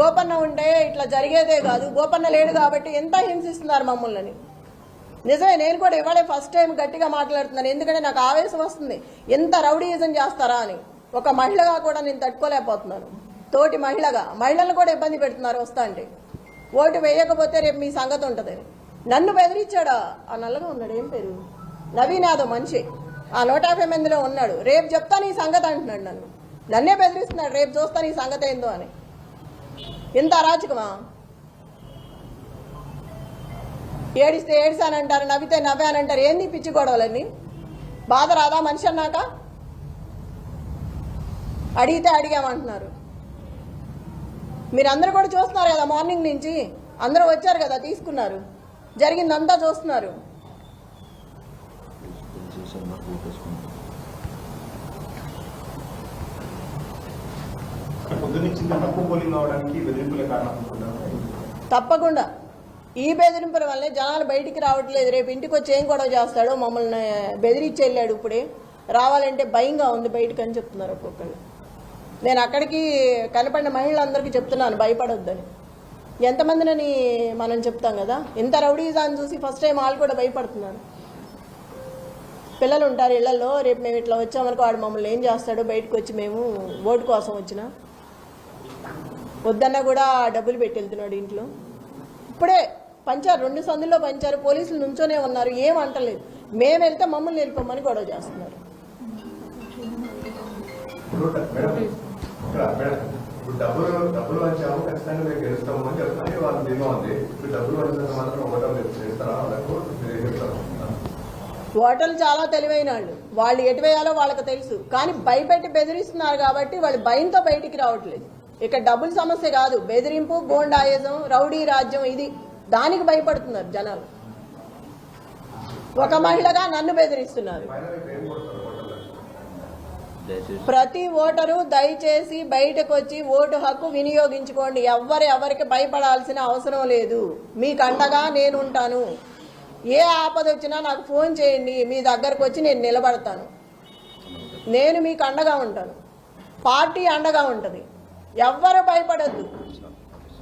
గోపన్న ఉంటే ఇట్లా జరిగేదే కాదు. గోపన్న లేడు కాబట్టి ఎంత హింసిస్తున్నారు మమ్మల్ని? నిజమే నేను కూడా ఇవాళే ఫస్ట్ టైం గట్టిగా మాట్లాడుతున్నాను. ఎందుకంటే నాకు ఆవేశం వస్తుంది. ఎంత రౌడీయిజం చేస్తారా అని. ఒక మహిళగా కూడా నేను తట్టుకోలేకపోతున్నాను. తోటి మహిళగా. మహిళలను కూడా ఇబ్బంది పెడుతున్నారు వస్తా అంటే. ఓటు వేయకపోతే రేపు మీ సంగతి ఉంటుంది. నన్ను బెదిరించాడా? ఆ నల్లగా ఉన్నాడు. ఏం పేరు? నవీన్ యాదవ్ మనిషి. ఆ నూట యాభై మందిలో ఉన్నాడు. రేపు చెప్తాను ఈ సంగతి అంటున్నాడు నన్ను. నన్నే బెదిరిస్తున్నాడు. రేపు చూస్తాను ఈ సంగతి ఏందో అని. ఎంత అరాచకమా? ఏడిస్తే ఏడిసానంటారు నవ్వితే నవ్వానంటారు ఏంది పిచ్చి గొడవలన్నీ? బాధ రాదా మనిషి అన్నాక? అడిగితే అడిగామంటున్నారు. మీరందరూ కూడా చూస్తున్నారు కదా మార్నింగ్ నుంచి? అందరూ వచ్చారు కదా తీసుకున్నారు. జరిగిందంతా చూస్తున్నారు. తక్కువ పోలింగ్ అవడానికి బెదిరింపులే కారణం తప్పకుండా. ఈ బెదిరింపుల వల్లే జనాలు బయటికి రావట్లేదు. రేపు ఇంటికి వచ్చి ఏం గొడవ చేస్తాడో మమ్మల్ని బెదిరించి వెళ్ళాడు ఇప్పుడే. రావాలంటే భయంగా ఉంది బయటకు అని చెప్తున్నారు ఒక్కొక్కరు నేను అక్కడికి కనపడిన మహిళలందరికీ చెప్తున్నాను భయపడొద్దని. ఎంతమందినని మనం చెప్తాం కదా? ఇంత రౌడీజాన్ని చూసి ఫస్ట్ టైం వాళ్ళు కూడా భయపడుతున్నారు. పిల్లలు ఉంటారు ఇళ్ళలో రేపు మేము ఇట్లా వచ్చామనుకో వాడు మమ్మల్ని ఏం చేస్తాడు బయటకు వచ్చి మేము ఓటు కోసం వచ్చినా. వద్దన్నా కూడా డబ్బులు పెట్టి వెళ్తున్నాడు ఇంట్లో. ఇప్పుడే పంచారు రెండు సందుల్లో పంచారు పోలీసులు నుంచోనే ఉన్నారు ఏం అంటలేదు. మేము వెళ్తే మమ్మల్ని వెళ్ళిపోమని గొడవ చేస్తున్నారు. ఇప్పుడు మేడం ఇక్కడ మేడం ఇప్పుడు డబ్బులు డబ్బులు వచ్చాము ఖచ్చితంగా మేము గెలుస్తాము అని చెప్తాను వాళ్ళ ధీమా ఉంది. ఇప్పుడు డబ్బులు వచ్చినంత మాత్రం ఒకటో చేస్తారా? వాళ్ళకు మీరు ఏం చెప్తారు ఓటర్లు చాలా తెలివైన వాళ్ళు. వాళ్ళు ఎటు వేయాలో వాళ్ళకి తెలుసు. కానీ భయపెట్టి బెదిరిస్తున్నారు కాబట్టి వాళ్ళు భయంతో బయటికి రావట్లేదు. ఇక్కడ డబ్బుల సమస్య కాదు. బెదిరింపు గోండాయిజం రౌడీ రాజ్యం ఇది. దానికి భయపడుతున్నారు జనాలు. ఒక మహిళగా నన్ను బెదిరిస్తున్నారు. ప్రతి ఓటరు దయచేసి బయటకు వచ్చి ఓటు హక్కు వినియోగించుకోండి. ఎవ్వరు ఎవరికి భయపడాల్సిన అవసరం లేదు. మీకు అండగా నేను ఉంటాను ఏ ఆపద వచ్చినా నాకు ఫోన్ చేయండి. మీ దగ్గరకు వచ్చి నేను నిలబడతాను. నేను మీకు అండగా ఉంటాను. పార్టీ అండగా ఉంటుంది. ఎవ్వరు భయపడద్దు.